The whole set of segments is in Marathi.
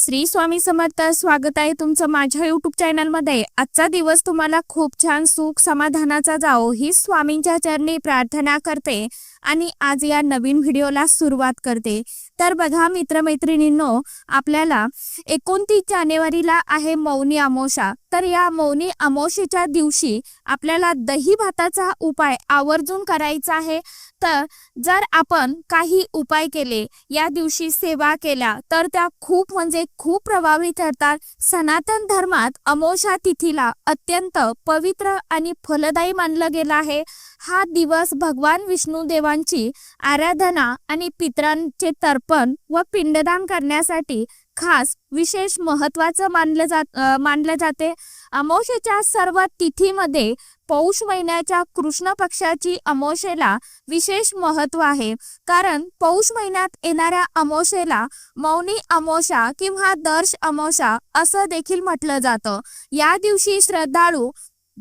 श्री स्वामी समर्थ स्वागत आहे तुमचं माझ्या युट्यूब चॅनलमध्ये आजचा दिवस तुम्हाला खूप छान सुख समाधानाचा जाओ ही स्वामींच्या चरणी प्रार्थना करते आणि आज या नवीन व्हिडिओला सुरुवात करते. तर बघा मित्रमैत्रिणींनो आपल्याला एकोणतीस जानेवारीला आहे मौनी अमोशा तर या मौनी अमोशेच्या दिवशी आपल्याला दही भाताचा उपाय आवर्जून करायचा आहे. तर जर आपण काही उपाय केले या दिवशी सेवा केल्या तर त्या खूप म्हणजे खूप प्रभावी ठरतात. सनातन धर्मात अमोषा तिथीला अत्यंत पवित्र आणि फलदायी मानलं गेलं आहे. हा दिवस भगवान विष्णू देवांची आराधना आणि पितरांचे तर्पण व पिंडदान करण्यासाठी खास विशेष महत्वाचं मानलं जात मानलं जाते. अमोशेच्या सर्व तिथीमध्ये पौष महिन्याच्या कृष्ण पक्षाची अमोशेला विशेष महत्त्व आहे. कारण पौष महिन्यात येणाऱ्या अमोशेला मौनी अमोशा किंवा दर्श अमोशा असं देखील म्हटलं जातं. या दिवशी श्रद्धाळू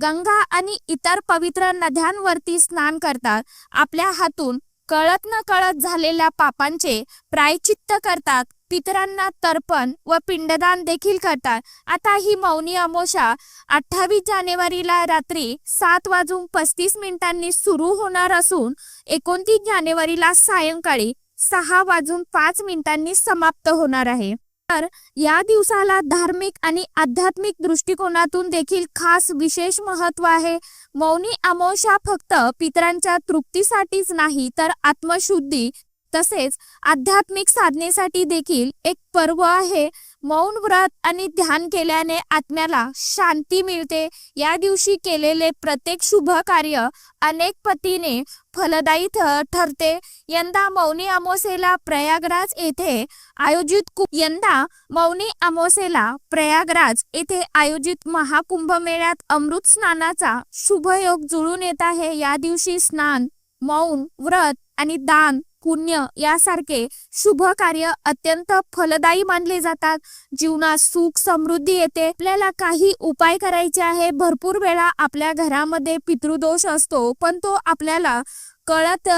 गंगा आणि इतर पवित्र नद्यांवरती स्नान करतात. आपल्या हातून कळत न कळत झालेल्या पापांचे प्रायचित्त करतात. पितरांना तर्पण व पिंडदान देखील करतात. आता ही मौनी अमोशा अठ्ठावीस जानेवारीला रात्री सात वाजून पस्तीस मिनिटांनी सुरू होणार असून एकोणतीस जानेवारीला सायंकाळी सहा वाजून पाच मिनिटांनी समाप्त होणार आहे. तर या दिवसाला धार्मिक आणि आध्यात्मिक दृष्टिकोनातून देखील खास विशेष महत्त्व आहे. मौनी अमोशा फक्त पितरांच्या तृप्तीसाठीच नाही तर आत्मशुद्धी तसेच आध्यात्मिक साधनेसाठी देखील एक पर्व आहे. मौन व्रत आणि ध्यान केल्याने आत्म्याला शांती मिळते. या दिवशी केलेले प्रत्येक शुभ कार्य अनेक पतीने फलदायी ठ- ठरते. यंदा मौनी अमोसेला प्रयागराज येथे आयोजित कु- यंदा मौनी अमोसेला प्रयागराज येथे आयोजित महाकुंभ मेळ्यात अमृत स्नानाचा शुभ योग जुळून येत आहे. या दिवशी स्नान मौन व्रत आणि दान पुण्य यासारखे शुभ कार्य अत्यंत फलदायी मानले जातात. जीवनात सुख समृद्धी येते. आपल्याला काही उपाय करायचे आहे. भरपूर वेळा आपल्या घरामध्ये पितृदोष असतो पण तो आपल्याला कळत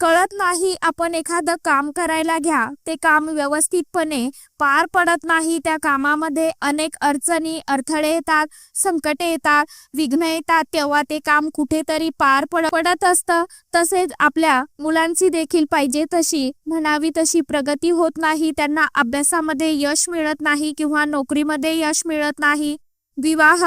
कळत नाही आपण एखादं काम करायला घ्या ते काम व्यवस्थितपणे पार पडत नाही त्या कामामध्ये अनेक अडचणी अडथळे येतात संकटे येतात विघ्न येतात तेव्हा ते काम कुठेतरी पार पड पडत असतं. तसेच आपल्या मुलांची देखील पाहिजे तशी म्हणावी तशी प्रगती होत नाही त्यांना अभ्यासामध्ये यश मिळत नाही किंवा नोकरीमध्ये यश मिळत नाही. विवाह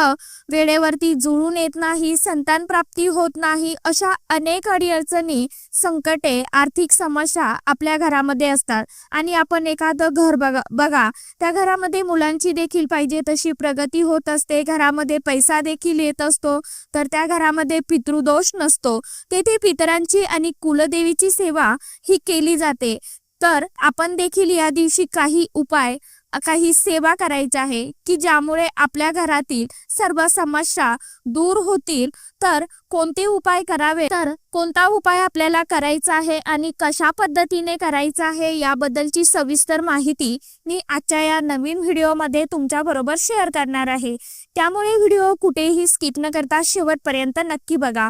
वेळेवरती जुळून येत नाही संतान प्राप्ती होत नाही अशा अनेक अडीअडचणी संकटे आर्थिक समस्या आपल्या घरामध्ये असतात. आणि आपण एखादं घर बघा बघा. त्या घरामध्ये मुलांची देखील पाहिजे तशी प्रगती होत असते. घरामध्ये पैसा देखील येत असतो. तर त्या घरामध्ये पितृदोष नसतो. तेथे पितरांची आणि कुलदेवीची सेवा ही केली जाते. तर आपण देखील या दिवशी काही उपाय काही सेवा करायची आहे की ज्यामुळे आपल्या घरातील सर्व समस्या दूर होतील तर कोणते उपाय करावे? तर कोणता उपाय आपल्याला करायचा आहे आणि कशा पद्धतीने करायचा आहे याबद्दलची सविस्तर माहिती मी आजच्या या नवीन व्हिडिओमध्ये तुमच्या बरोबर शेअर करणार आहे. त्यामुळे व्हिडिओ कुठेही स्किप न करता शेवटपर्यंत नक्की बघा.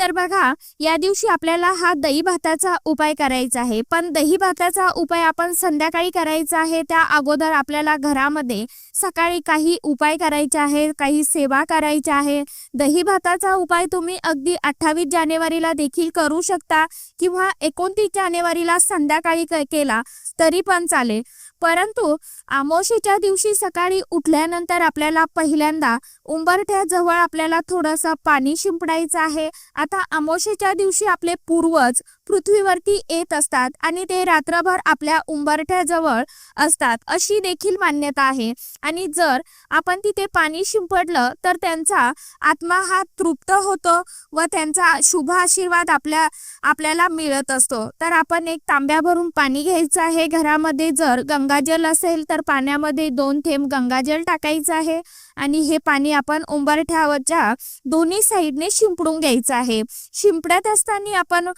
तर बघा या दिवशी आपल्याला हा दही भाताचा उपाय करायचा आहे. पण दही भाताचा उपाय आपण संध्याकाळी करायचा आहे त्या अगोदर आपल्याला घरामध्ये सकाळी काही उपाय करायचे आहे काही सेवा करायच्या आहे दही भाताचा उपाय तुम्ही अगदी अठ्ठावीस जानेवारीला देखील करू शकता किंवा एकोणतीस जानेवारीला संध्याकाळी केला तरी पण चालेल. परंतु अमावस्येच्या दिवशी सकाळी उठल्यानंतर आपल्याला पहिल्यांदा उंबरठ्याजवळ आपल्याला थोडंसं पाणी शिंपडायचं आहे. आता अमावस्येच्या दिवशी आपले पूर्वज पृथ्वीवरती येत असतात आणि ते रात्रभर आपल्या उंबरठ्याजवळ असतात अशी देखील मान्यता आहे. आणि जर आपण तिथे पाणी शिंपडलं तर त्यांचा आत्मा हा तृप्त होतो व त्यांचा शुभ आशीर्वाद आपल्या आपल्याला मिळत असतो. तर आपण एक तांब्या भरून पाणी घ्यायचं आहे. घरामध्ये जर गंगाजल असेल तर पाण्यामध्ये दोन थेंब गंगाजल टाकायचं आहे आणि हे पाणी आपण उंबरठ्यावरच्या दोन्ही साईडने शिंपडून घ्यायचं आहे. शिंपडत असताना आपण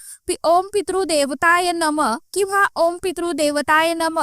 ओम पितृ देवताय नम किंवा ओम पितृ देवताय नम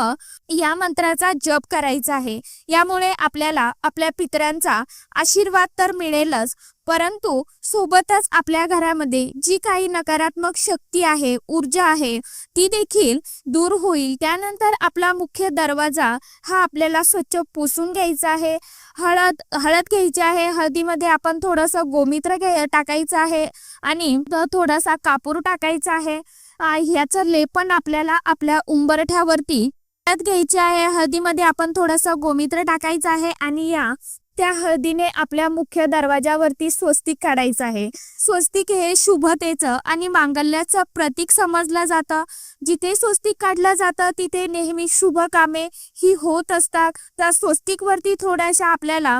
या मंत्राचा जप करायचा आहे. यामुळे आपल्याला आपल्या पितरांचा आशीर्वाद तर मिळेलच परंतु सोबतच आपल्या घरामध्ये जी काही नकारात्मक शक्ती आहे ऊर्जा आहे ती देखील दूर होईल. त्यानंतर आपला मुख्य दरवाजा हा आपल्याला स्वच्छ पुसून घ्यायचा आहे. हळद हळद घ्यायची आहे. हळदीमध्ये आपण थोडंसं गोमित्र टाकायचं आहे आणि थोडासा कापूर टाकायचा आहे. ह्याचं लेपन आपल्याला आपल्या उंबरठ्यावरती हळद घ्यायची आहे. हळदीमध्ये आपण थोडंसं गोमित्र टाकायचं आहे आणि या त्या हळदीने आपल्या मुख्य दरवाजावरती स्वस्तिक काढायचं आहे. स्वस्तिक हे शुभतेचं आणि मांगल्याचं प्रतीक समजलं जातं. जिथे स्वस्तिक काढलं जातं तिथे नेहमी शुभ कामे ही होत असतात. त्या स्वस्तिक वरती थोड्याशा आपल्याला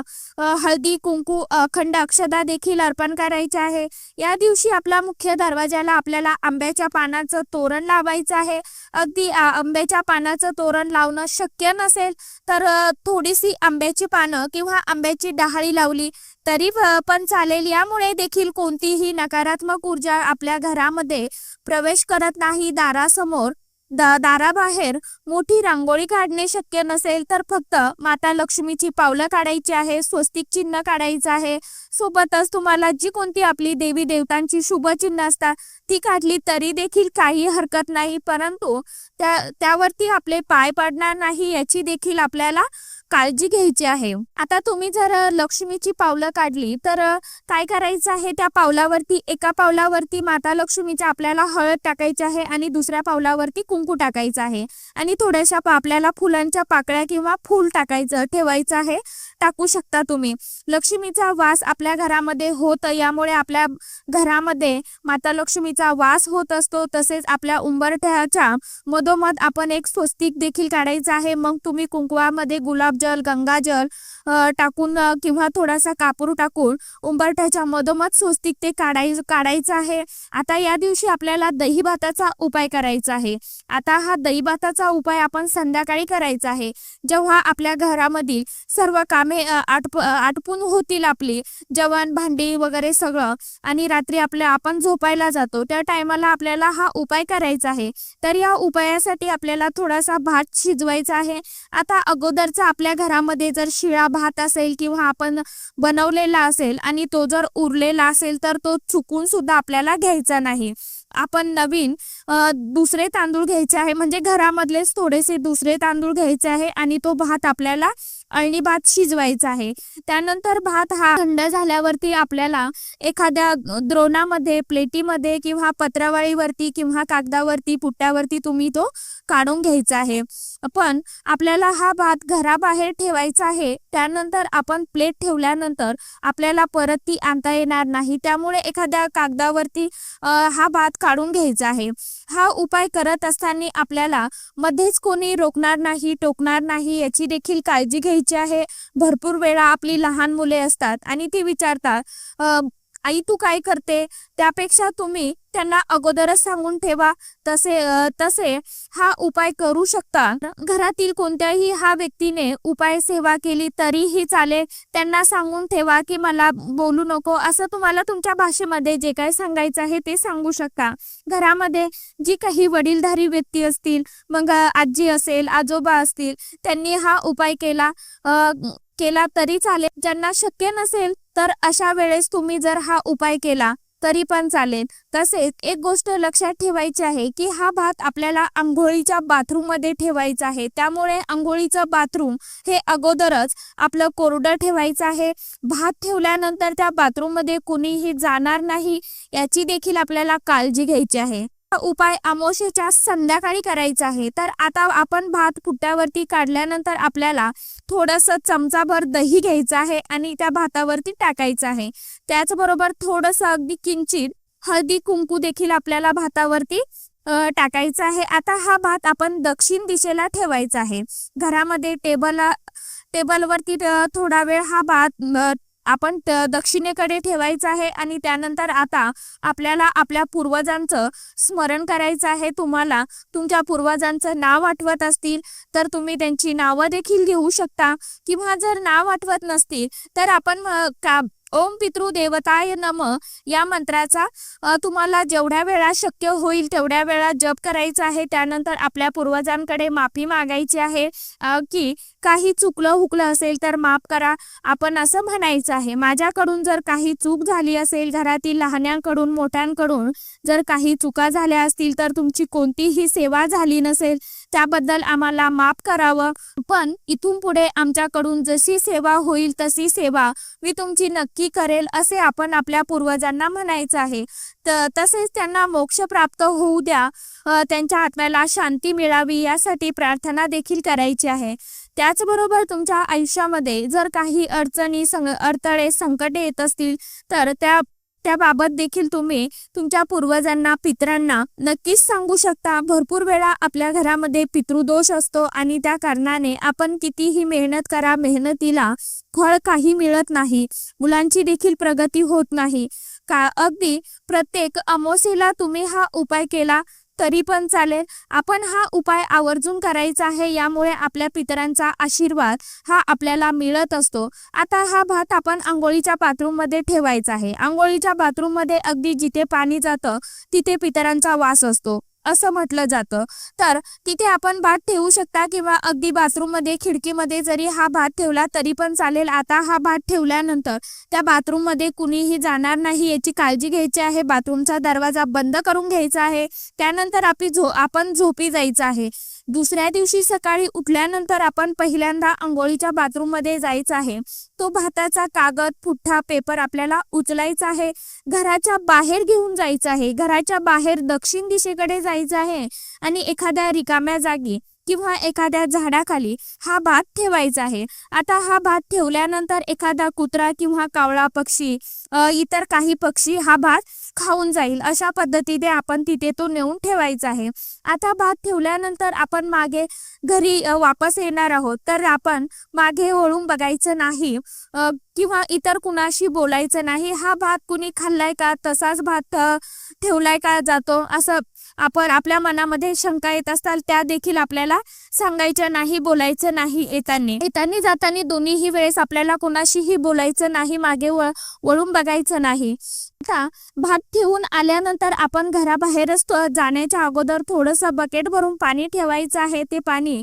हळदी कुंकू अखंड अक्षदा देखील अर्पण करायचे आहे. या दिवशी आपल्या मुख्य दरवाजाला आपल्याला आंब्याच्या पानाचं तोरण लावायचं आहे. अगदी आंब्याच्या पानाचं तोरण लावणं शक्य नसेल तर थोडीशी आंब्याची पानं किंवा आंब्याची डहाळी लावली तरी पण चालेल. यामुळे देखील कोणतीही नकारात्मक ऊर्जा आपल्या घरामध्ये प्रवेश करत नाही दारासमोर. दाराबाहेर मोठी रांगोळी काढणे शक्य नसेल तर फक्त माता लक्ष्मीची पावलं काढायची आहे स्वस्तिक चिन्ह काढायचं आहे. सोबतच तुम्हाला जी कोणती आपली देवी देवतांची शुभ चिन्ह असतात ती काढली तरी देखील काही हरकत नाही. परंतु त्या त्यावरती आपले पाय पडणार नाही याची देखील आपल्याला काळजी घ्यायची आहे. आता तुम्ही जर लक्ष्मीची पावलं काढली तर काय करायचं आहे? त्या पावलावरती एका पावलावरती माता लक्ष्मीच्या आपल्याला हळद टाकायची आहे आणि दुसऱ्या पावलावरती कुंकू टाकायचं आहे. आणि थोड्याशा पा- आपल्याला फुलांच्या पाकळ्या किंवा फूल टाकायचं ठेवायचं आहे. टाकू शकता तुम्ही. लक्ष्मीचा वास आपल्या घरामध्ये होत यामुळे आपल्या घरामध्ये माता लक्ष्मीचा वास होत असतो. तसेच आपल्या उंबरठ्याच्या मधोमध आपण एक स्वस्तिक देखील काढायचं आहे. मग तुम्ही कुंकवामध्ये जल गंगाजल टाकून किंवा थोडासा कापूर टाकून उंबरठ्याच्या मधोमध स्वस्तिक ते काढाय काढायचं आहे. आता या दिवशी आपल्याला दही भाताचा उपाय करायचा आहे. आता हा दही भाताचा उपाय आपण संध्याकाळी करायचा आहे. जेव्हा आपल्या घरामधील सर्व कामे आटप आटपून होतील आपली जेवण भांडी वगैरे सगळं आणि रात्री आपल्या आपण झोपायला जातो त्या टायमाला आपल्याला हा उपाय करायचा आहे. तर या उपायासाठी आपल्याला थोडासा भात शिजवायचा आहे. आता अगोदरचा आपल्या घरामध्ये जर शिळा भात असेल किंवा आपण बनवलेला असेल आणि तो जर उरलेला असेल तर तो चुकून सुद्धा आपल्याला घ्यायचा नाही. आपण नवीन दुसरे तांदूळ घ्यायचे आहे. म्हणजे घरामधलेच थोडेसे दुसरे तांदूळ घ्यायचे आहे आणि तो भात आपल्याला अळणी भात शिजवायचा आहे. त्यानंतर भात हा थंड झाल्यावरती आपल्याला एखाद्या द्रोणामध्ये प्लेटीमध्ये किंवा पत्रावळीवरती किंवा कागदावरती पुट्ट्यावरती तुम्ही तो काढून घ्यायचा आहे. पण आपल्याला हा भात घराबाहेर ठेवायचा आहे त्यानंतर आपण प्लेट ठेवल्यानंतर आपल्याला परत ती आणता येणार नाही. त्यामुळे एखाद्या कागदावरती हा भात काढून घ्यायचा आहे. हा उपाय करत असताना आपल्याला मध्येच कोणी रोखणार नाही टोकणार नाही याची देखील काळजी घ्यायची आहे. भरपूर वेळा आपली लहान मुले असतात आणि ती विचारतात आई तू काय करते? त्यापेक्षा तुम्ही त्यांना अगोदरच सांगून ठेवा. तसे तसे हा उपाय करू शकता. घरातील कोणत्याही हा व्यक्तीने उपाय सेवा केली तरीही चालेल. त्यांना सांगून ठेवा की मला बोलू नको. असं तुम्हाला तुमच्या भाषेमध्ये जे काय सांगायचं आहे ते सांगू शकता. घरामध्ये जी काही वडीलधारी व्यक्ती असतील मग आजी असेल आजोबा असतील त्यांनी हा उपाय केला केला तरी चालेल. ज्यांना शक्य नसेल तर अशा वेळेस तुम्ही जर हा उपाय केला तरी पण चालेल. तसेच एक गोष्ट लक्षात ठेवायची आहे की हा भात आपल्याला आंघोळीच्या बाथरूममध्ये ठेवायचा आहे. त्यामुळे आंघोळीचं बाथरूम हे अगोदरच आपलं कोरडं ठेवायचं आहे. भात ठेवल्यानंतर त्या बाथरूममध्ये कुणीही जाणार नाही याची देखील आपल्याला काळजी घ्यायची आहे. उपाय अमावस्येच्या संध्याकाळी करायचा आहे. तर आता आपण भात फुट्यावरती काढल्यानंतर आपल्याला थोडंसं चमचाभर दही घ्यायचं आहे आणि त्या भातावरती टाकायचं आहे. त्याचबरोबर थोडंसं अगदी किंचित हळदी कुंकू देखील आपल्याला भातावरती टाकायचं आहे. आता हा भात आपण दक्षिण दिशेला ठेवायचा आहे. घरामध्ये टेबल टेबलवरती थोडा वेळ हा भात आपण दक्षिणेकडे ठेवायचं आहे आणि त्यानंतर आता आपल्याला आपल्या पूर्वजांचं स्मरण करायचं आहे तुम्हाला. तुमच्या पूर्वजांचं नाव आठवत असतील तर तुम्ही त्यांची नावं देखील घेऊ शकता. किंवा जर नाव आठवत नसतील तर आपण का ओम पितृ देवताय नम या मंत्राचा तुम्हाला जेवढ्या वेळा शक्य होईल तेवढ्या वेळा जप करायचा आहे. त्यानंतर आपल्या पूर्वजांकडे माफी मागायची आहे की काही चुकलं हुकलं असेल तर माफ करा. आपण असं म्हणायचं आहे माझ्याकडून जर काही चूक झाली असेल घरातील लहान्यांकडून मोठ्यांकडून जर काही चुका झाल्या असतील तर तुमची कोणतीही सेवा झाली नसेल त्याबद्दल आम्हाला माफ करावं. पण इथून पुढे आमच्याकडून जशी सेवा होईल तशी सेवा मी तुमची नक्की करेल असे आपण आपल्या पूर्वजांना म्हणायचं आहे. तर तसेच त्यांना मोक्ष प्राप्त होऊ द्या. त्यांच्या आत्म्याला शांती मिळावी यासाठी प्रार्थना देखील करायची आहे. त्याचबरोबर तुमच्या आयुष्यामध्ये जर काही अडचणी संग अडथळे संकटे येत असतील तर त्या त्याबाबत देखील तुम्ही तुमच्या पूर्वजांना पितरांना नक्कीच सांगू शकता. भरपूर वेळा आपल्या घरामध्ये पितृदोष असतो आणि त्या कारणाने आपण कितीही मेहनत करा मेहनतीला फळ काही मिळत नाही. मुलांची देखील प्रगती होत नाही. का अगदी प्रत्येक अमोसेला तुम्ही हा उपाय केला तरी पण चालेल. आपण हा उपाय आवर्जून करायचा आहे यामुळे आपल्या पितरांचा आशीर्वाद हा आपल्याला मिळत असतो. आता हा भात आपण आंघोळीच्या बाथरूममध्ये ठेवायचा आहे. आंघोळीच्या बाथरूममध्ये अगदी जिथे पाणी जातं तिथे पितरांचा वास असतो. असं म्हटलं जातं. तर तिथे आपण भात ठेवू शकता किंवा अगदी बाथरूममध्ये खिडकीमध्ये जरी हा भात ठेवला तरी पण चालेल. आता हा भात ठेवल्यानंतर त्या बाथरूममध्ये कुणीही जाणार नाही याची काळजी घ्यायची आहे. बाथरूमचा दरवाजा बंद करून घ्यायचा आहे. त्यानंतर आपली झो आपण झोपी जायचं आहे. दुसऱ्या दिवशी सकाळी उठल्यानंतर आपण पहिल्यांदा आंघोळीच्या बाथरूममध्ये जायचं आहे. तो भाताचा कागद पुठ्ठा पेपर आपल्याला उचलायचा आहे. घराच्या बाहेर घेऊन जायचं आहे. घराच्या बाहेर दक्षिण दिशेकडे जायचं आहे. आणि एखाद्या रिकाम्या जागी किंवा एखाद्या झाडाखाली हा भात ठेवायचा आहे. आता हा भात ठेवल्यानंतर एखादा कुत्रा किंवा कावळा पक्षी इतर काही पक्षी हा भात खाऊन जाईल. अशा पद्धतीने आपण तिथे तो नेऊन ठेवायचा आहे. आता भात ठेवल्यानंतर आपण मागे घरी वापस येणार आहोत. तर आपण मागे वळून बघायचं नाही किंवा इतर कुणाशी बोलायचं नाही हा भात कुणी खाल्लाय का? तसाच भात ठेवलाय का जातो? असं आपण आपल्या मनामध्ये शंका येत असतात त्या देखील आपल्याला सांगायच्या नाही बोलायचं नाही येताना. येताना जाताना दोन्हीही वेळेस आपल्याला कोणाशीही बोलायचं नाही मागे वळून बघायचं नाही. आता भात ठेवून आल्यानंतर आपण घराबाहेरच जाण्याच्या अगोदर थोडंसं बकेट भरून पाणी ठेवायचं आहे. ते पाणी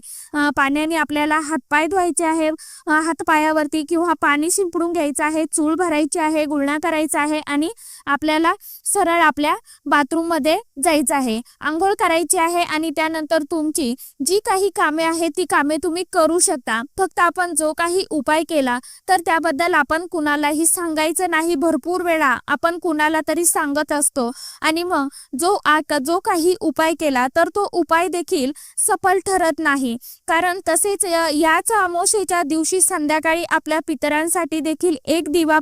पाण्याने आपल्याला हातपाय धुवायचे आहे हातपायावरती किंवा पाणी शिंपडून घ्यायचं आहे. चूळ भरायची आहे गुळणा करायचा आहे आणि आपल्याला सरळ आपल्या बाथरूममध्ये जायचं आहे. आंघोळ करायची आहे आणि त्यानंतर तुमची जी काही कामे आहेत ती कामे तुम्ही करू शकता. फक्त आपण जो काही उपाय केला तर त्याबद्दल आपण कुणालाही सांगायचं नाही. भरपूर वेळा आपण कुणाला तरी सांगत असतो. आणि मग जो आ- जो काही उपाय केला तर तो उपाय देखील सफल ठरत नाही. कारण तसेच याच अमोशेच्या दिवशी संध्याकाळी आपल्या पितरांसाठी देखील एक दिवा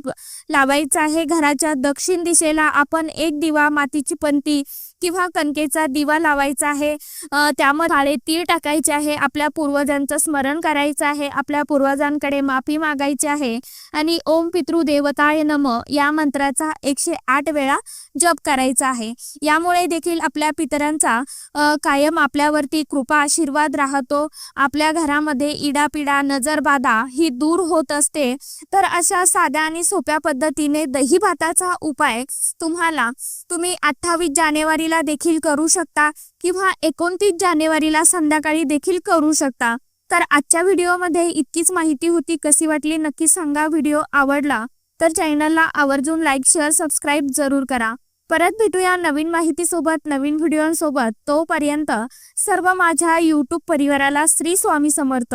लावायचा आहे. घराच्या दक्षिण दिशेला आपण एक दिवा मातीची पंती किंवा कणकेचा दिवा लावायचा आहे. त्यामध्ये काळे तीळ टाकायचे आहे. आपल्या पूर्वजांचं स्मरण करायचं आहे. आपल्या पूर्वजांकडे माफी मागायची आहे. आणि ओम पितृ देवताय नम या मंत्राचा एकशे आठ वेळा जप करायचा आहे. यामुळे देखील आपल्या पितरांचा कायम आपल्यावरती कृपा आशीर्वाद राहतो. आपल्या घरामध्ये इडापिडा नजरबाधा ही दूर होत असते. तर अशा साध्या आणि सोप्या पद्धतीने दही भाताचा उपाय तुम्हाला तुम्ही अठ्ठावीस जानेवारी जानेवारीला देखील करू शकता किंवा एकोणतीस जानेवारीला संध्याकाळी देखील करू शकता. तर आजच्या व्हिडिओमध्ये इतकीच माहिती होती. कशी वाटली नक्की सांगा. व्हिडिओ आवडला तर चॅनलला आवर्जून लाईक शेअर सबस्क्राईब जरूर करा. परत भेटूया नवीन माहितीसोबत नवीन व्हिडिओसोबत. तोपर्यंत सर्व माझ्या यूट्यूब परिवाराला श्री स्वामी समर्थ.